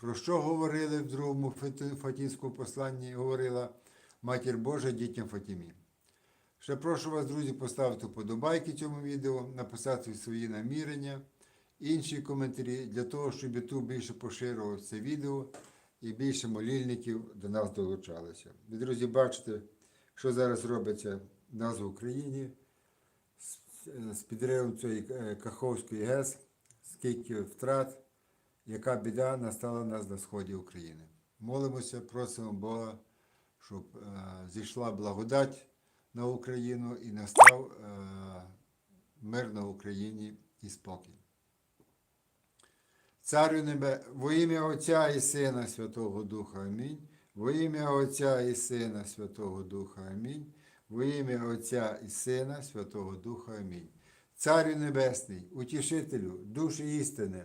Про що говорили в другому Фатінському посланні? Говорила Матір Божа дітям Фатімі. Ще прошу вас, друзі, поставити вподобайки цьому відео, написати свої намірення, інші коментарі для того, щоб YouTube більше поширював це відео і більше молільників до нас долучалося. Ви, друзі, бачите, що зараз робиться в нас в Україні з- з підривом цієї е, Каховської ГЕС, скільки втрат, яка біда настала нас на сході України. Молимося, просимо Бога, щоб е, зійшла благодать на Україну і настав е, мир на Україні і спокій. Царю небе, во ім'я Отця і Сина Святого Духа Амінь. Во ім'я Отця і Сина Святого Духа Амінь. Во ім'я Отця і Сина Святого Духа Амінь. Царю Небесний, утішителю, душі істини,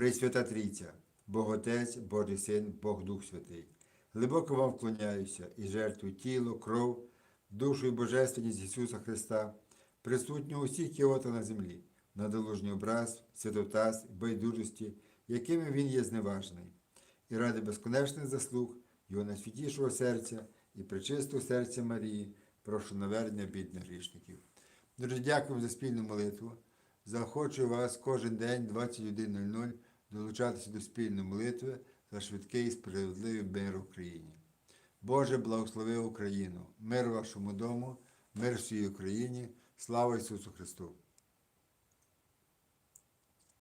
Пресвята Трійця, Бог Отець, Божий Син, Бог Дух Святий. Глибоко вам вклоняюся і жертвую тіло, кров, душу і божественність Ісуса Христа, присутнього усіх кіота на землі, на долужній образ, святотаз, байдужості, якими Він є зневажений, і ради безконечних заслуг Його найсвятішого серця і пречистого серця Марії, прошу навернення бідних грішників. Дуже дякую за спільну молитву. Заохочую вас кожен день 21.00 долучатися до спільної молитви за швидкий і справедливий мир в Україні. Боже, благослови Україну, мир вашому дому, мир всій Україні, слава Ісусу Христу!